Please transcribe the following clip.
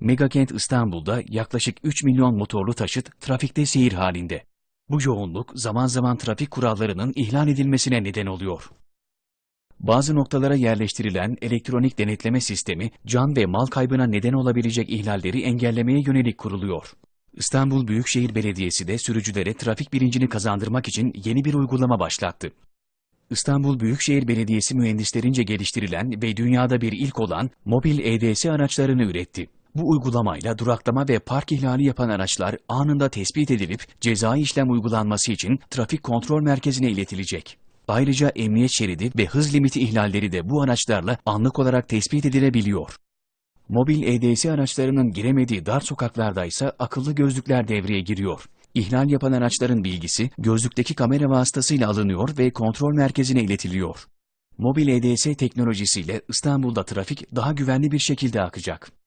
Megakent İstanbul'da yaklaşık 3 milyon motorlu taşıt trafikte seyir halinde. Bu yoğunluk zaman zaman trafik kurallarının ihlal edilmesine neden oluyor. Bazı noktalara yerleştirilen elektronik denetleme sistemi can ve mal kaybına neden olabilecek ihlalleri engellemeye yönelik kuruluyor. İstanbul Büyükşehir Belediyesi de sürücülere trafik bilincini kazandırmak için yeni bir uygulama başlattı. İstanbul Büyükşehir Belediyesi mühendislerince geliştirilen ve dünyada bir ilk olan mobil EDS araçlarını üretti. Bu uygulamayla duraklama ve park ihlali yapan araçlar anında tespit edilip cezai işlem uygulanması için trafik kontrol merkezine iletilecek. Ayrıca emniyet şeridi ve hız limiti ihlalleri de bu araçlarla anlık olarak tespit edilebiliyor. Mobil EDS araçlarının giremediği dar sokaklarda ise akıllı gözlükler devreye giriyor. İhlal yapan araçların bilgisi gözlükteki kamera vasıtasıyla alınıyor ve kontrol merkezine iletiliyor. Mobil EDS teknolojisiyle İstanbul'da trafik daha güvenli bir şekilde akacak.